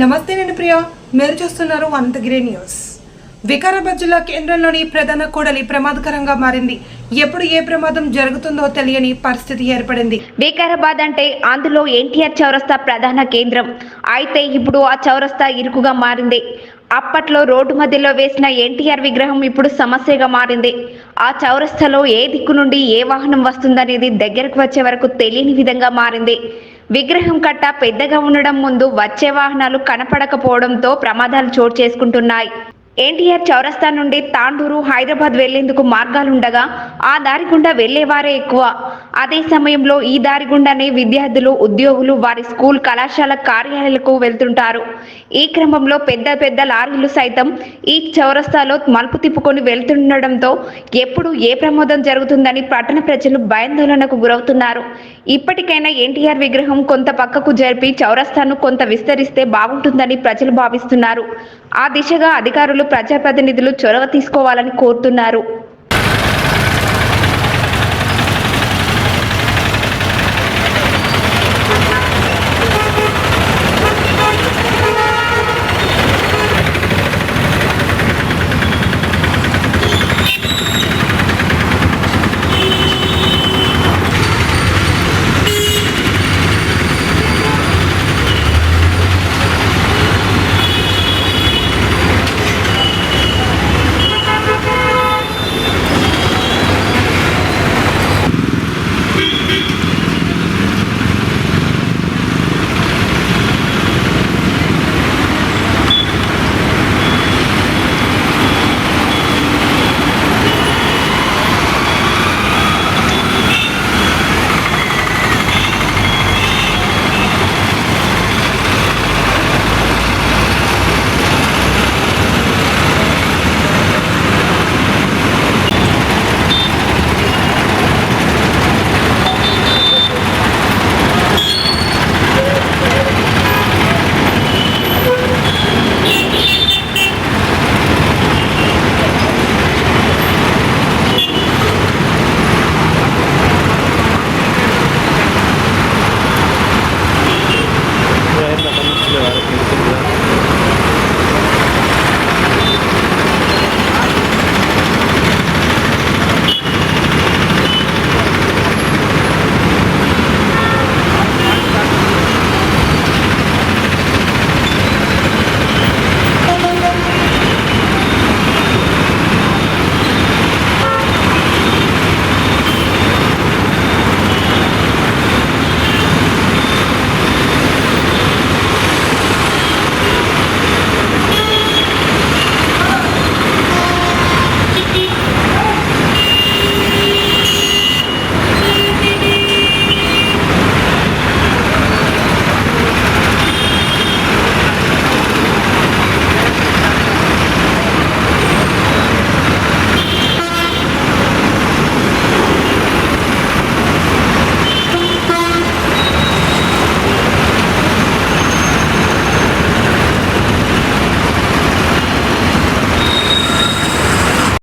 నమస్తే నేను ప్రియ. మీరు చూస్తున్నారు అనంతగిరి న్యూస్. వికారాబాద్ జిల్లా కేంద్రంలోని ప్రధాన కూడలి ప్రమాదకరంగా మారింది. ఎప్పుడు ఏ ప్రమాదం జరుగుతుందో తెలియని పరిస్థితి ఏర్పడింది. వికారాబాద్ అంటే అందులో ఎన్టీఆర్ చౌరస్తా ప్రధాన కేంద్రం. అయితే ఇప్పుడు ఆ చౌరస్తా ఇరుకుగా మారింది. అప్పట్లో రోడ్డు మధ్యలో వేసిన ఎన్టీఆర్ విగ్రహం ఇప్పుడు సమస్యగా మారింది. ఆ చౌరస్తాలో ఏ దిక్కు నుండి ఏ వాహనం వస్తుందనేది దగ్గరకు వచ్చే వరకు తెలియని విధంగా మారింది. విగ్రహం కట్ట పెద్దగా ఉండడం ముందు వచ్చే వాహనాలు కనపడకపోవడంతో ప్రమాదాలు చోటు చేసుకుంటున్నాయి. ఎన్టీఆర్ చౌరస్తా నుండి తాండూరు హైదరాబాద్ వెళ్ళేందుకు మార్గాలుండగా ఆ దారి గుండా వెళ్ళేవారే ఎక్కువ. అదే సమయంలో ఈ దారి గుండానే విద్యార్థులు ఉద్యోగులు వారి స్కూల్ కళాశాల కార్యాలయాలకు వెళ్తుంటారు. ఈ క్రమంలో పెద్ద పెద్ద లారీలు సైతం ఈ చౌరస్తాలో మలుపు తిప్పుకొని వెళ్తుండడంతో ఎప్పుడు ఏ ప్రమాదం జరుగుతుందని పట్టణ ప్రజలు భయాందోళనకు గురవుతున్నారు. ఇప్పటికైనా ఎన్టీఆర్ విగ్రహం కొంత పక్కకు జరిపి చౌరస్తాను కొంత విస్తరిస్తే బాగుంటుందని ప్రజలు భావిస్తున్నారు. ఆ దిశగా అధికారులు అధికారులు ప్రజాప్రతినిధులు చొరవ తీసుకోవాలని కోరుతున్నారు.